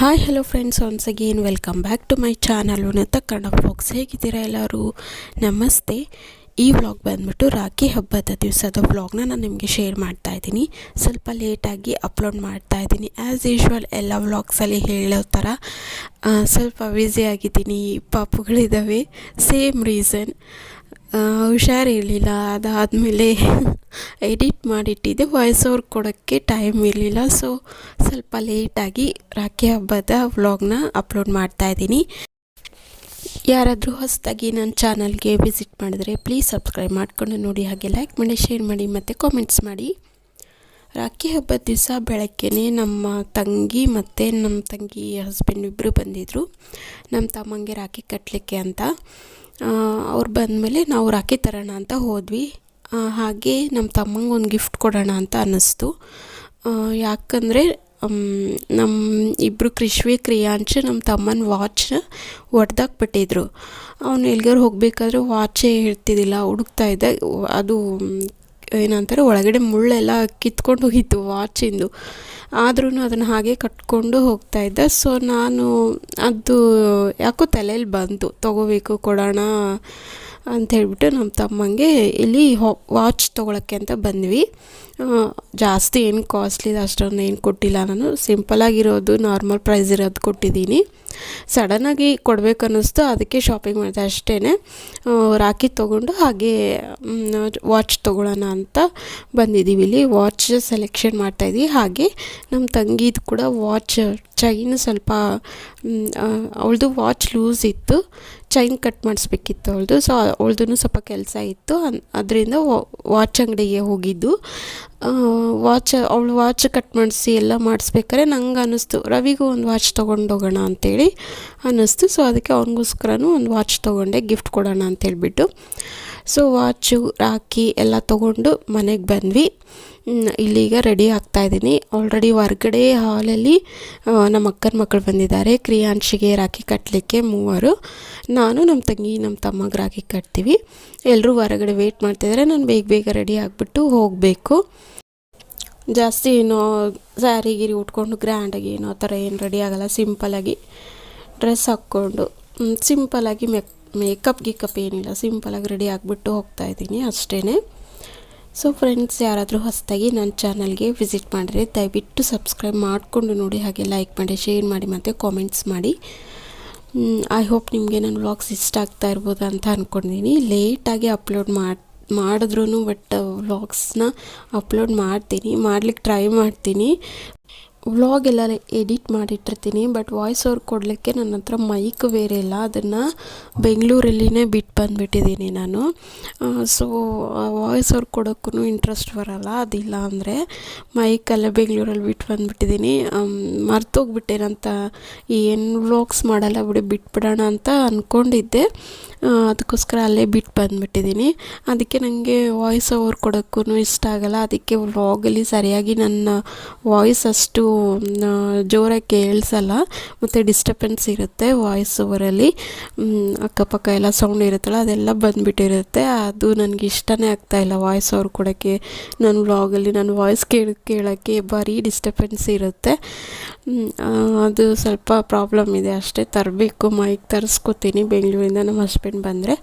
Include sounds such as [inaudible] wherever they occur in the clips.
Hi hello friends once again welcome back to my channel Unnata Kannada vlogs ಹೇಗಿದ್ದೀರಾ ಎಲ್ಲರೂ? ನಮಸ್ತೆ. ಈ vlog ಬಂದ್ಬಿಟ್ಟು ರಾಖಿ ಹಬ್ಬದ ದಿವಸದ ವ್ಲಾಗ್ನ ನಾನು ನಿಮಗೆ ಶೇರ್ ಮಾಡ್ತಾ ಇದ್ದೀನಿ. ಸ್ವಲ್ಪ ಲೇಟಾಗಿ ಅಪ್ಲೋಡ್ ಮಾಡ್ತಾ ಇದ್ದೀನಿ. ಆ್ಯಸ್ ಯೂಶ್ವಲ್ ಎಲ್ಲ ವ್ಲಾಗ್ಸಲ್ಲಿ ಹೇಳೋ ಥರ ಸ್ವಲ್ಪ ಬ್ಯುಸಿ ಆಗಿದ್ದೀನಿ. ಪಾಪುಗಳಿದ್ದಾವೆ ಸೇಮ್ ರೀಸನ್ ಹುಷಾರಿರಲಿಲ್ಲ. ಅದಾದಮೇಲೆ ಎಡಿಟ್ ಮಾಡಿಟ್ಟಿದ್ದೆ. ವಾಯ್ಸ್ ಓವರ್ ಕೊಡೋಕ್ಕೆ ಟೈಮ್ ಇರಲಿಲ್ಲ. ಸೊ ಸ್ವಲ್ಪ ಲೇಟಾಗಿ ರಾಖಿ ಹಬ್ಬದ ವ್ಲಾಗ್ನ ಅಪ್ಲೋಡ್ ಮಾಡ್ತಾ ಇದ್ದೀನಿ. ಯಾರಾದರೂ ಹೊಸದಾಗಿ ನನ್ನ ಚಾನಲ್ಗೆ ವಿಸಿಟ್ ಮಾಡಿದ್ರೆ ಪ್ಲೀಸ್ ಸಬ್ಸ್ಕ್ರೈಬ್ ಮಾಡ್ಕೊಂಡು ನೋಡಿ. ಹಾಗೆ ಲೈಕ್ ಮಾಡಿ ಶೇರ್ ಮಾಡಿ, ಮತ್ತು ಕಾಮೆಂಟ್ಸ್ ಮಾಡಿ. ರಾಖಿ ಹಬ್ಬದ ದಿವಸ ಬೆಳಗ್ಗೆನೇ ನಮ್ಮ ತಂಗಿ ಮತ್ತು ನಮ್ಮ ತಂಗಿ ಹಸ್ಬೆಂಡ್ ಇಬ್ಬರು ಬಂದಿದ್ದರು ನಮ್ಮ ತಮ್ಮಂಗೆ ರಾಖಿ ಕಟ್ಟಲಿಕ್ಕೆ ಅಂತ. ಅವ್ರು ಬಂದಮೇಲೆ ನಾವು ರಾಖಿ ತರೋಣ ಅಂತ ಹೋದ್ವಿ. ಹಾಗೆ ನಮ್ಮ ತಮ್ಮಂಗೆ ಒಂದು ಗಿಫ್ಟ್ ಕೊಡೋಣ ಅಂತ ಅನ್ನಿಸ್ತು. ಯಾಕಂದರೆ ನಮ್ಮ ಇಬ್ಬರು ಕೃಷ್ವಿ, ಕ್ರಿಯಾಂಶ ನಮ್ಮ ತಮ್ಮನ ವಾಚ್ ಒಡೆದಾಕ್ಬಿಟ್ಟಿದ್ರು ಅವನು ಎಲ್ಗಾರು ಹೋಗಬೇಕಾದ್ರೆ ವಾಚೇ ಇರ್ತಿದ್ದಿಲ್ಲ ಹುಡುಕ್ತಾ ಇದ್ದ. ಅದು ಏನಂತಾರೆ, ಒಳಗಡೆ ಮುಳ್ಳೆಲ್ಲ ಕಿತ್ಕೊಂಡು ಹೋಗಿತ್ತು ವಾಚಿಂದು ಆದ್ರೂ ಅದನ್ನು ಹಾಗೆ ಕಟ್ಕೊಂಡು ಹೋಗ್ತಾ ಇದ್ದೆ. ಸೊ ನಾನು ಅದು ಯಾಕೋ ತಲೆಯಲ್ಲಿ ಬಂತು. ತೊಗೋಬೇಕು, ಕೊಡೋಣ ಅಂತ ಹೇಳ್ಬಿಟ್ಟು ನಮ್ಮ ತಮ್ಮಂಗೆ ಇಲ್ಲಿ ವಾಚ್ ತೊಗೊಳಕ್ಕೆ ಅಂತ ಬಂದ್ವಿ. ಜಾಸ್ತಿ ಏನು ಕಾಸ್ಟ್ಲಿ ಅಷ್ಟೊಂದು ಏನು ಕೊಟ್ಟಿಲ್ಲ ನಾನು. ಸಿಂಪಲಾಗಿರೋದು ನಾರ್ಮಲ್ ಪ್ರೈಸ್ ಇರೋದು ಕೊಟ್ಟಿದ್ದೀನಿ. ಸಡನ್ನಾಗಿ ಕೊಡಬೇಕು ಅನ್ನಿಸ್ತು, ಅದಕ್ಕೆ ಶಾಪಿಂಗ್ ಮಾಡಿದೆ ಅಷ್ಟೇ ರಾಖಿ ತೊಗೊಂಡು ಹಾಗೆ ವಾಚ್ ತೊಗೊಳ್ಳೋಣ ಅಂತ ಬಂದಿದ್ದೀವಿ. ಇಲ್ಲಿ ವಾಚ್ ಸೆಲೆಕ್ಷನ್ ಮಾಡ್ತಾಯಿದ್ವಿ ಹಾಗೆ ನಮ್ಮ ತಂಗಿದು ಕೂಡ ವಾಚ್ ಚೈನ್ ಸ್ವಲ್ಪ ಅವಳದು ವಾಚ್ ಲೂಸ್ ಇತ್ತು. ಚೈನ್ ಕಟ್ ಮಾಡಿಸ್ಬೇಕಿತ್ತು ಅವಳದು. ಸೊ ಅವಳದೂ ಸ್ವಲ್ಪ ಕೆಲಸ ಇತ್ತು. ಅದರಿಂದ ವಾಚ್ ಅಂಗಡಿಗೆ ಹೋಗಿದ್ದು. ವಾಚ್, ಅವಳು ವಾಚ್ ಕಟ್ ಮಾಡಿಸಿ ಎಲ್ಲ ಮಾಡಿಸ್ಬೇಕಾದ್ರೆ ನಂಗೆ ಅನ್ನಿಸ್ತು, ರವಿಗೂ ಒಂದು ವಾಚ್ ತೊಗೊಂಡು ಹೋಗೋಣ ಅಂತೇಳಿ ಅನ್ನಿಸ್ತು. ಸೊ ಅದಕ್ಕೆ ಅವನಿಗೋಸ್ಕರನೂ ಒಂದು ವಾಚ್ ತೊಗೊಂಡೆ, ಗಿಫ್ಟ್ ಕೊಡೋಣ ಅಂತೇಳ್ಬಿಟ್ಟು ಸೊ ವಾಚು ರಾಖಿ ಎಲ್ಲ ತೊಗೊಂಡು ಮನೆಗೆ ಬಂದ್ವಿ. ಇಲ್ಲಿಗ ರೆಡಿ ಆಗ್ತಾ ಇದ್ದೀನಿ. ಆಲ್ರೆಡಿ ಹೊರ್ಗಡೆ ಹಾಲಲ್ಲಿ ನಮ್ಮ ಅಕ್ಕನ ಮಕ್ಕಳು ಬಂದಿದ್ದಾರೆ. ಕ್ರಿಯಾಂಶಿಗೆ ರಾಖಿ ಕಟ್ಟಲಿಕ್ಕೆ ಮೂವರು. ನಾನು ನಮ್ಮ ತಂಗಿ ನಮ್ಮ ತಮ್ಮಗೆ ರಾಖಿ ಕಟ್ತೀವಿ. ಎಲ್ಲರೂ ಹೊರಗಡೆ ವೆಯ್ಟ್ ಮಾಡ್ತಿದ್ದಾರೆ ನಾನು ಬೇಗ ಬೇಗ ರೆಡಿ ಆಗಿಬಿಟ್ಟು ಹೋಗಬೇಕು. ಜಾಸ್ತಿ ಏನೋ ಸ್ಯಾರಿ ಗಿರಿ ಉಟ್ಕೊಂಡು ಗ್ರ್ಯಾಂಡಾಗಿ ಏನೋ ಆ ಥರ ಏನು ರೆಡಿ ಆಗೋಲ್ಲ. ಸಿಂಪಲಾಗಿ ಡ್ರೆಸ್ ಹಾಕ್ಕೊಂಡು. ಸಿಂಪಲಾಗಿ ಮೇಕ್ ಮೇಕಪ್ ಗಿಕಪ್ ಏನಿಲ್ಲ ಸಿಂಪಲಾಗಿ ರೆಡಿ ಆಗಿಬಿಟ್ಟು ಹೋಗ್ತಾ ಇದ್ದೀನಿ ಅಷ್ಟೇ ಸೊ ಫ್ರೆಂಡ್ಸ್ ಯಾರಾದರೂ ಹೊಸದಾಗಿ ನನ್ನ ಚಾನಲ್ಗೆ ವಿಸಿಟ್ ಮಾಡಿದ್ರೆ ದಯವಿಟ್ಟು ಸಬ್ಸ್ಕ್ರೈಬ್ ಮಾಡಿಕೊಂಡು ನೋಡಿ, ಹಾಗೆ ಲೈಕ್ ಮಾಡಿ ಶೇರ್ ಮಾಡಿ ಮತ್ತು ಕಾಮೆಂಟ್ಸ್ ಮಾಡಿ. ಐ ಹೋಪ್ ನಿಮಗೆ ನನ್ನ ವ್ಲಾಗ್ಸ್ ಇಷ್ಟ ಆಗ್ತಾ ಇರ್ಬೋದು ಅಂತ ಅಂದ್ಕೊಂಡಿದ್ದೀನಿ ಲೇಟಾಗಿ ಅಪ್ಲೋಡ್ ಮಾಡಿ ಮಾಡಿದ್ರೂ ಬಟ್ ವ್ಲಾಗ್ಸ್ನ ಅಪ್ಲೋಡ್ ಮಾಡ್ತೀನಿ ಮಾಡ್ಲಿಕ್ಕೆ ಟ್ರೈ ಮಾಡ್ತೀನಿ. ವ್ಲಾಗ್ ಎಲ್ಲ ಎಡಿಟ್ ಮಾಡಿಟ್ಟಿರ್ತೀನಿ ಬಟ್ ವಾಯ್ಸ್ ಓವರ್ ಕೊಡಲಿಕ್ಕೆ ನನ್ನ ಹತ್ರ ಮೈಕ್ ಬೇರೆ ಇಲ್ಲ. ಅದನ್ನು ಬೆಂಗಳೂರಲ್ಲಿನೇ ಬಿಟ್ಟು ಬಂದುಬಿಟ್ಟಿದ್ದೀನಿ ನಾನು. ಸೊ ವಾಯ್ಸ್ ಓವರ್ ಕೊಡೋಕ್ಕೂ ಇಂಟ್ರೆಸ್ಟ್ ಬರಲ್ಲ. ಅದಿಲ್ಲ ಅಂದರೆ ಮೈಕಲ್ಲೇ ಬೆಂಗಳೂರಲ್ಲಿ ಬಿಟ್ಟು ಬಂದುಬಿಟ್ಟಿದ್ದೀನಿ. ಮರ್ತೋಗ್ಬಿಟ್ಟೇನಂತ ಏನು ವ್ಲಾಗ್ಸ್ ಮಾಡಲ್ಲ ಬಿಡಿ, ಬಿಟ್ಬಿಡೋಣ ಅಂತ ಅಂದ್ಕೊಂಡಿದ್ದೆ ಅದಕ್ಕೋಸ್ಕರ ಅಲ್ಲೇ ಬಿಟ್ಟು ಬಂದುಬಿಟ್ಟಿದ್ದೀನಿ. ಅದಕ್ಕೆ ನನಗೆ ವಾಯ್ಸ್ ಓವರ್ ಕೊಡೋಕ್ಕೂ ಇಷ್ಟ ಆಗಲ್ಲ. ಅದಕ್ಕೆ ವ್ಲಾಗಲ್ಲಿ ಸರಿಯಾಗಿ ನನ್ನ ವಾಯ್ಸ್ ಅಷ್ಟು ಜೋರಾಗಿ ಕೇಳಿಸಲ್ಲ, ಮತ್ತು ಡಿಸ್ಟರ್ಬೆನ್ಸ್ ಇರುತ್ತೆ ವಾಯ್ಸ್ ಓವರಲ್ಲಿ ಅಕ್ಕಪಕ್ಕ ಎಲ್ಲ ಸೌಂಡ್ ಇರುತ್ತಲ್ಲ, ಅದೆಲ್ಲ ಬಂದುಬಿಟ್ಟಿರುತ್ತೆ. ಅದು ನನಗೆ ಇಷ್ಟನೇ ಆಗ್ತಾಯಿಲ್ಲ ವಾಯ್ಸ್ ಓವರ್ ಕೊಡೋಕ್ಕೆ. ನನ್ನ ವ್ಲಾಗಲ್ಲಿ ನನ್ನ ವಾಯ್ಸ್ ಕೇಳಿ, ಕೇಳೋಕ್ಕೆ ಭಾರಿ ಡಿಸ್ಟರ್ಬೆನ್ಸ್ ಇರುತ್ತೆ. ಅದು ಸ್ವಲ್ಪ ಪ್ರಾಬ್ಲಮ್ ಇದೆ ಅಷ್ಟೇ. ತರಬೇಕು ಮೈಕ್ ತರಿಸ್ಕೊತೀನಿ. ಬೆಂಗಳೂರಿಂದ ನಮ್ಮ ಹಸ್ಬೆಂಡ್ ಬಂದರೆ.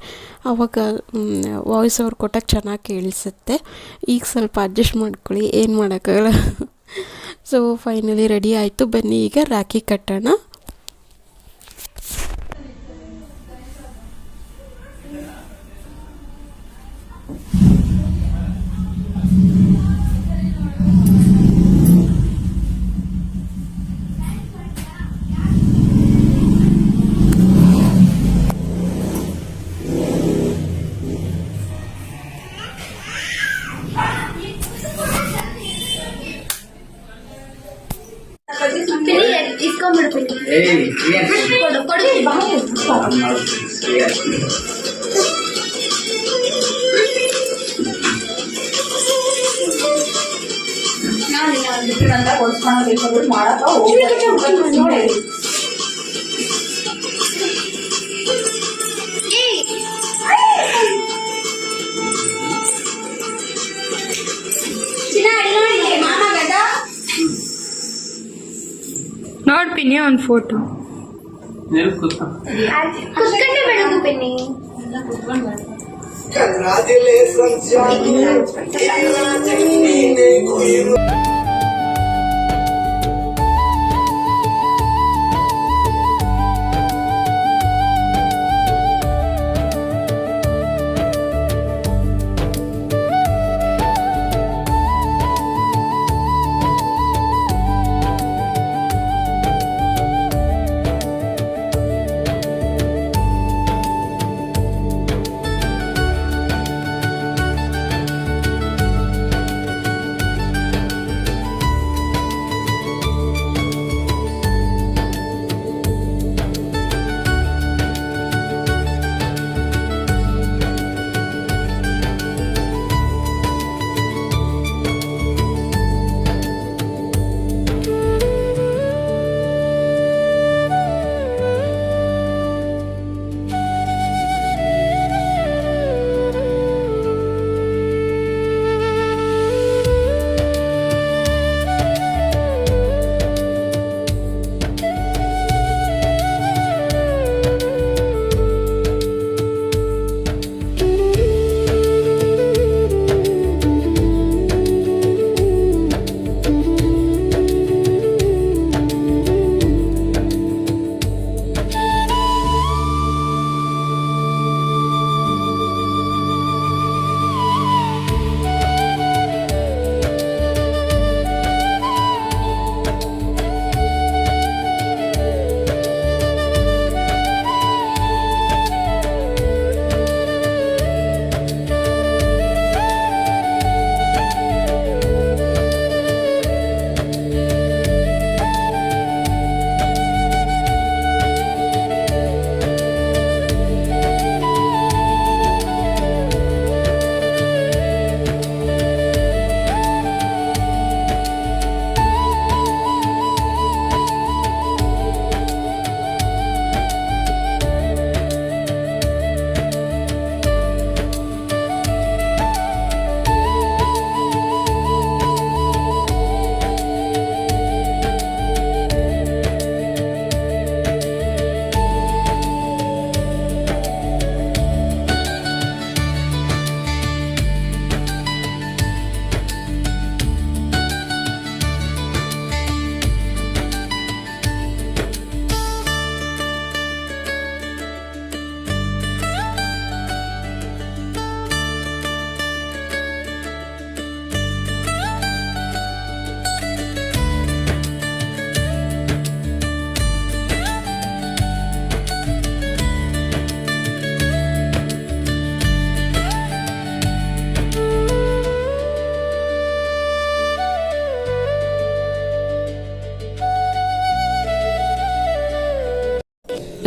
ಆವಾಗ ವಾಯ್ಸ್ ಓವರ್ ಕೊಟ್ಟಾಗ ಚೆನ್ನಾಗಿ ಕೇಳಿಸುತ್ತೆ. ಈಗ ಸ್ವಲ್ಪ ಅಡ್ಜಸ್ಟ್ ಮಾಡ್ಕೊಳ್ಳಿ. ಏನು ಮಾಡೋಕ್ಕಾಗಲ್ಲ. ಸೊ ಫೈನಲಿ ರೆಡಿ ಆಯಿತು. ಬನ್ನಿ ಈಗ ರಾಖಿ ಕಟ್ಟೋಣ. ನಾನು ಇಲ್ಲ ಬಿಟ್ಟಿರಂತ ಕೊಡ್ಸ್ಕೊಂಡು ಇಸ್ಕೊಂಡ್ಬಿಟ್ಟು ಮಾಡಕ್ಕ ಹೋಗ್ತೀನಿ ನೋಡಿ ಚಿನ್ನ ಇಲ್ಲಿ ನೋಡಿ ಮಾಮ ಗದ ನೋಡ್ತೀನಿ ಒಂದು ಫೋಟೋ ಕುತ್ಕೊಂಡೆ ಬೆಳಗು ಬನ್ನಿ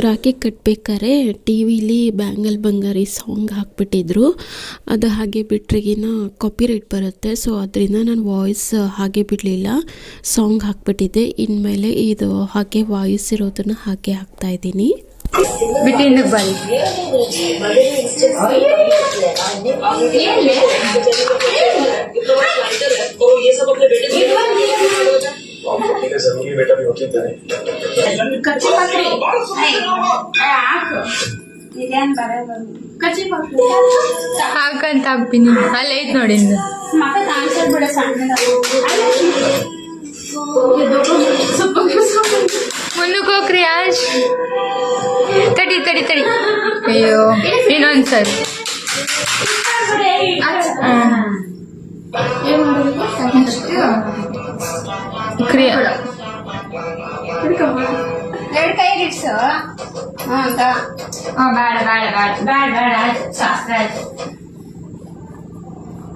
ರಾಖಿ ಕಟ್ಬೇಕಾದ್ರೆ ಟಿ ವಿಲಿ ಬ್ಯಾಂಗಲ್ ಬಂಗಾರಿ ಸಾಂಗ್ ಹಾಕ್ಬಿಟ್ಟಿದ್ರು ಅದು ಹಾಗೆ ಬಿಟ್ರಿಗಿನ ಕಾಪಿರೈಟ್ ಬರುತ್ತೆ ಸೊ ಅದರಿಂದ ನಾನು ವಾಯ್ಸ್ ಹಾಗೆ ಬಿಡಲಿಲ್ಲ ಸಾಂಗ್ ಹಾಕ್ಬಿಟ್ಟಿದ್ದೆ ಇನ್ಮೇಲೆ ಇದು ಹಾಗೆ ವಾಯ್ಸ್ ಇರೋದನ್ನು ಹಾಗೆ ಹಾಕ್ತಾ ಇದ್ದೀನಿ ಇದೇನ್ ಹಾಕಂತ ಹಾಕ್ತೀನಿ ಅಲ್ಲಿ ಐತ್ ನೋಡಿ ಮಕ್ಕ ತಾಂಸರ್ ಮುಂದಕ್ಕೆ ಹೋಗ್ರಿ ಆಶ್ ತಡಿ ತಡಿ ತಡಿ ಅಯ್ಯೋ ಇನ್ನೊಂದ್ಸರಿ ಇನ್ನೊಂದು ಸರಿ ಕ್ರಿಯಾ ಎರಡು ಕೈ ಇಡ್ಸು ಹ್ಞೂ ಅಂತ ಬೇಡ ಬೇಡ ಬೇಡ ಬೇಡ ಬೇಡ ಆಯ್ತು ಶಾಸ್ತ್ರ ಆಯ್ತು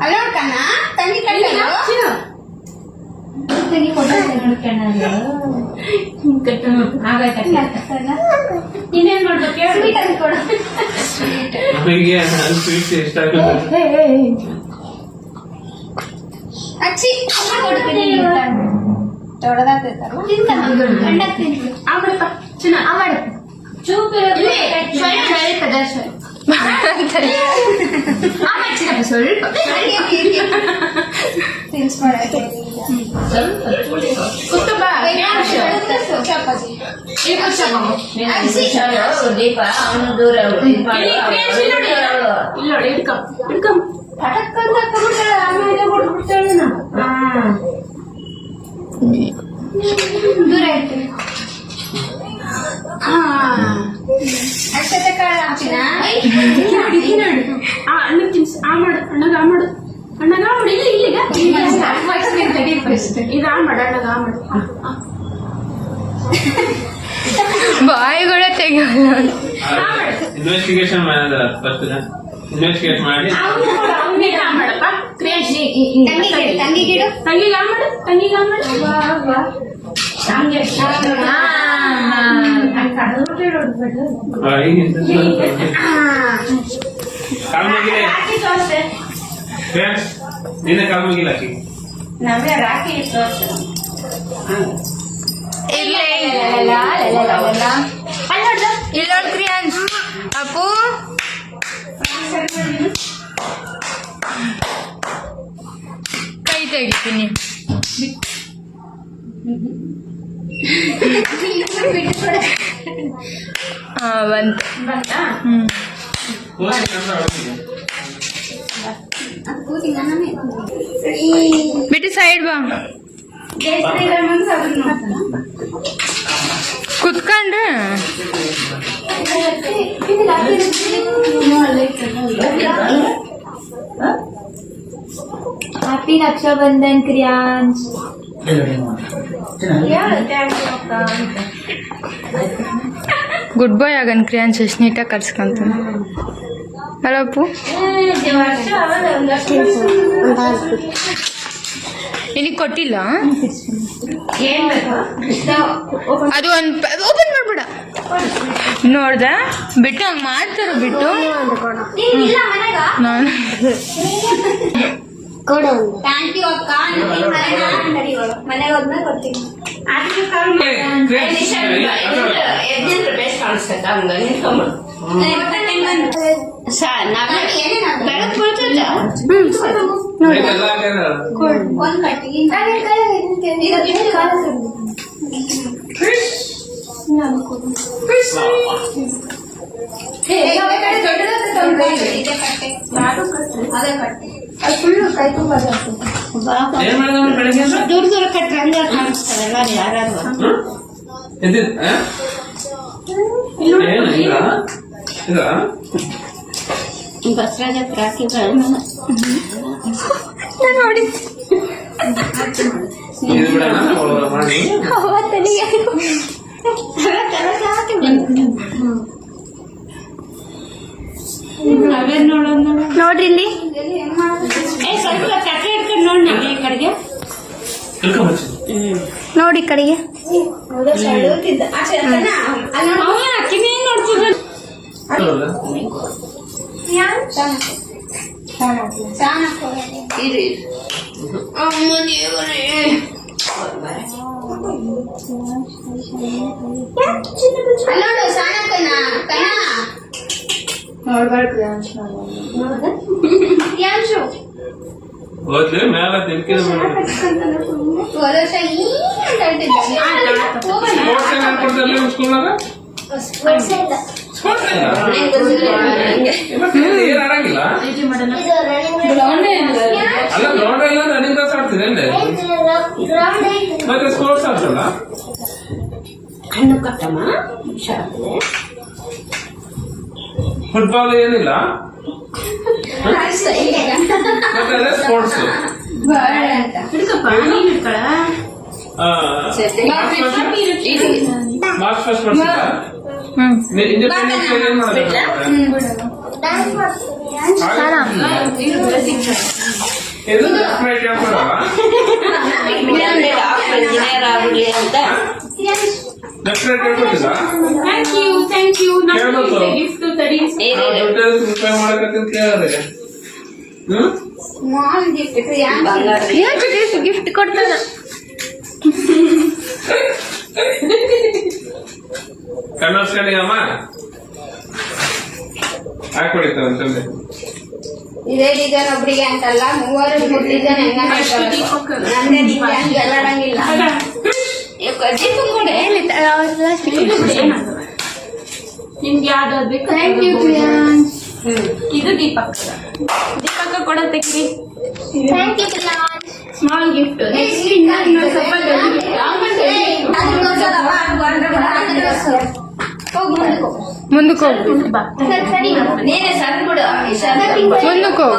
ಅಲ್ಲ ನೋಡ್ಕಣ್ಣ ತಂಗಿ ಕಣ್ಣು ತೆಗಿ ಕೊಟ್ಟು ಆಗೈತೆ ಇನ್ನೇನ್ ಮಾಡ್ಬೇಕು ಹೇಳು ಸ್ವೀಟ್ ಅಂತ ಕೊಡು ನಮಗೆ ನಾನು ಸ್ವೀಟ್ಸ್ ಇಷ್ಟ ಆಗುತ್ತೆ ಅಚ್ಚಿ. ಕೊಡ್ತೀನಿ ದೊಡ್ಡದಾಗ್ತೈತಲ್ಲ ಚೂಪ್ ಸ್ವಲ್ಪ ದೀಪ ಅವನು ದೂರ. ಇಲ್ಲ ಹಿಡ್ಕೊ ಹಿಡ್ಕೊ ಆಮೇಲೆ. ದೂರ ಕಾಳು ಹಾಕ್ತೀನಾ? ಆ ಅಣ್ಣಗ್ ತಿನ್ಸ್ ಆ ಮಾಡು ಅಣ್ಣಗ ಆ ಮಾಡು. ಅಣ್ಣಗ ಆ ಮಾಡು ಇಲ್ಲಿ ಇಲ್ಲಿಗ ಇದು ಆ ಮಾಡು ಅಣ್ಣಗ ಆ ಮಾಡು. ಆ, ಆ. ಬಾಯಿಗಳೇ ತೆಗಿಯಲ್ಲ. ಇನ್ವೆಸ್ಟಿಗೇಷನ್ ಮಾಡಿದ್ರೆ ಫಸ್ಟ್ ಇನ್ವೆಸ್ಟಿಗೇಟ್ ಮಾಡಿ? ಕ್ರಿಯೇಶ್ ತಂಗಿಗೆ ಮಾಡು? ತಂಗಿಗ ಮಾಡು. ಆ, ಈಗಿಂದ ಕಾಲ್ ಮುಗಿಲೆ ರಾಖಿ ತೋರ್ಸು. ಫ್ರೆಂಡ್ಸ್ ಇಲ್ಲ ಇಲ್ಲ ಇಲ್ಲ ಇಲ್ಲ ಇಲ್ಲ ಇಲ್ಲ ಇಲ್ಲ ಇಲ್ಲ ಇಲ್ಲ. ಅಲ್ಲಿ ನೋಡ್ದು. ಇಲ್ಲ ಅಪ್ಪು. ಕೈ ತೆಗಿತೀನಿ ಹಾ ಬಂತು. ಬಿಟ್ಟು ಸೈಡ್ ಬಾ ಜೈ ಶ್ರೀರಾಮ್ ಅಂತ ಅದನ್ನ ನೋಡ್ತಾನ. ಕುತ್ಕೊಂಡ್ರೆ happy Raksha Bandhan Kriyans good boy ಆಗನ್ ಕ್ರಿಯಾನ್ಸ್ ಎಷ್ಟು ನೀಟಾಗಿ ಕರ್ಸ್ಕೊಂತಾನೆ ಅಲ್ಲ ಅಪ್ಪು ನಿನಗೆ ಕೊಟ್ಟಿಲ್ಲ ಏನ್ ಬೇಕು ಅದು ಒಂದು ಓಪನ್ ಮಾಡ್ಬೇಡ ನೋಡ್ದ? ಬಿಟ್ಟು ಹಂಗ ಮಾಡ್ತಾರ ಬಿಟ್ಟು. ನೀನ್ ಬೆಳಗ್ಗೆ? ದೂರ ದೂರ ಕಟ್ರೆ ಅಂದ್ರೆ ಕಾಣಿಸ್ತಾರಲ್ಲ ಯಾರು ಹ್ಮ್? ಎದ್ದಿದ್- ಆ? ಏನು ಇಲ್ಲ ಇಲ್ಲ ಬಸರಾಜ ರಾಖಿ ನೋಡಿ ಇದು ಬಿಡೋಣ ಅವ್ಳು ಮಾಡಿ ನೋಡ್ರಿ ಇಲ್ಲಿ. ನೋಡಿ ಕಡೆಗೆ. ನೋಡಿ ಕಡೆಗೆ. ತಿಳ್ಕೊಂಬಚ್ಚಿ ನೋಡಿ ಈ ಕಡೆಗೆ ಕಿವಿ ನೋಡ್ತಿದ್ದ ಹೌದಾ? ನೋಡು ಸಾಣಕ್ಕನ ಕಣ ಯಾಂಶು ಹೋದ್ಲಿ ಮ್ಯಾಲ ತಿಳ್ಕಿದ ವರಸ ಈ ಅಂತ ಹೇಳ್ತಿದ್ದ ಸ್ಪೋರ್ಟ್ಸ್ ಏನ್ ಅನ್ಕೊಡ್ತಾರೆ ನಿಮ್ಮ ಸ್ಕೂಲ್ನಾಗ ಸ್ಪೋರ್ಟ್ಸ್ ಏನ್ ಆಡಂಗಿಲ್ಲ ಅಲ್ಲ ಗ್ರೌಂಡ್ ಇಲ್ಲ ರನ್ನಿಂಗ್ ರೇಸ್ ಆಡ್ತೀರಿ ಅಂದೆ ಮತ್ತೆ ಸ್ಪೋರ್ಟ್ಸ್ ಆಡ್ತಲ್ಲ ಕಣ್ಣು ಕಟ್ಟಮ್ಮ ಹುಷಾರಾಗ್ತದೆ ಫುಟ್ಬಾಲ್ ಏನಿಲ್ಲ ಮತ್ತೆ ಅದೇ ಸ್ಪೋರ್ಟ್ಸ್ ಹಿಡ್ಕಪ್ಪ ನೀನ್ ಹಿಡ್ಕೊಳ ಮಾರ್ಚ್ ಫಸ್ಟ್ ಬರ್ಸಿಲ್ಲ ಹ್ಮ್ ಇಂಡಿಪೆಂಡೆನ್ಸ್ ಡೇ ಏನ್ ಮಾಡಿದ್ರೆ ಇದು ಡಾಕ್ಟರೇಟ್ ಯಾಕೆ ಕೊಡಲ್ಲ ಇಂಜಿನಿಯರ್ ಆಗ್ಲಿ ಅಂತ ಥ್ಯಾಂಕ್ ಯು ಥ್ಯಾಂಕ್ ಯು ಹೇಳ್ಬೇಕು. ಗಿಫ್ಟ್ ತಡಿ ದುಡ್ಡು ರೂಪಾಯಿ ಮಾಡಕಂತ ಕೇಳಿದ್ರೆ ಹ್ಮ್? ಸ್ಮಾಲ್ ಗಿಫ್ಟ್ ಗಿಫ್ಟ್ ಕೊಡ್ತಾನ? ಅಮ್ಮ ಅಂತಂದೆ ಇದೇ ಡಿಸೈನ್ ಒಬ್ರಿಗೆ ಅಂತಲ್ಲ ಮೂವರು ಮೂರು ಡಿಸೈನ್ ಹೆಂಗ ನಂದೇ ನಿಮ್ಗೆ ಯಾವ್ದಾದ್ರು ಬೇಕು ಥ್ಯಾಂಕ್ ಯು ಪ್ರಿಯಾಂಶ್ ಇದು ದೀಪಕ್. ದೀಪಕ್ ಕೊಡ ತೆಗ್ರಿ thank you Priyansh small gift ಮುಂದಕ್ಕೆ ಹೋಗು. ನೀನೆ ಸಣ್ಣ ಬಿಡು ಈ ಸಣ್ಣ ಮುಂದಕ್ಕೆ ಹೋಗು.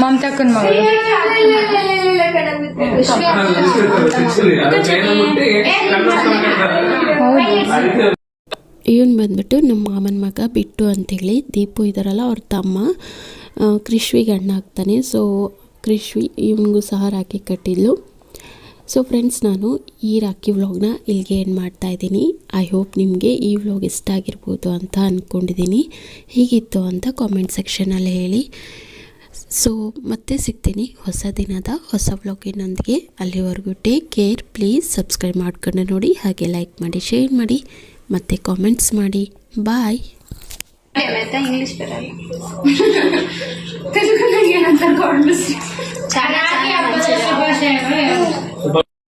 ಮಮತಾಕನ್ ಮಗಳು. ಹೌದು. ಇವನು ಬಂದ್ಬಿಟ್ಟು ನಮ್ಮ ಮಾಮನ ಮಗ ಬಿಟ್ಟು ಅಂತೇಳಿ ದೀಪು ಇದ್ದಾರಲ್ಲ ಅವ್ರ ತಮ್ಮ ಕೃಷ್ವಿಗೆ ಅಣ್ಣ ಆಗ್ತಾನೆ. ಸೊ ಕೃಷ್ವಿ ಇವನಿಗೂ ಸಹ ರಾಖಿ ಕಟ್ಟಿದ್ಲು. ಸೊ ಫ್ರೆಂಡ್ಸ್ ನಾನು ಈ ರಾಖಿ ವ್ಲಾಗ್ನ ಇಲ್ಲಿಗೆ ಏನು ಮಾಡ್ತಾ ಇದ್ದೀನಿ. ಐ ಹೋಪ್ ನಿಮಗೆ ಈ ವ್ಲಾಗ್ ಇಷ್ಟ ಆಗಿರ್ಬೋದು ಅಂತ ಅಂದ್ಕೊಂಡಿದ್ದೀನಿ ಹೀಗಿತ್ತು ಅಂತ ಕಾಮೆಂಟ್ ಸೆಕ್ಷನಲ್ಲಿ ಹೇಳಿ. ಸೊ ಮತ್ತೆ ಸಿಗ್ತೀನಿ ಹೊಸ ದಿನದ ಹೊಸ ವ್ಲಾಗಿನೊಂದಿಗೆ. ಅಲ್ಲಿವರೆಗೂ ಟೇಕ್ ಕೇರ್ ಪ್ಲೀಸ್ ಸಬ್ಸ್ಕ್ರೈಬ್ ಮಾಡ್ಕೊಂಡು ನೋಡಿ ಹಾಗೆ ಲೈಕ್ ಮಾಡಿ ಶೇರ್ ಮಾಡಿ ಮತ್ತೆ ಕಾಮೆಂಟ್ಸ್ ಮಾಡಿ. ಬಾಯ್ ಇಂಗ್ಲೀಷ್ ಬರಲ್ಲ. [laughs] ತೆಲುಗುನಾಗ ಏನಂತ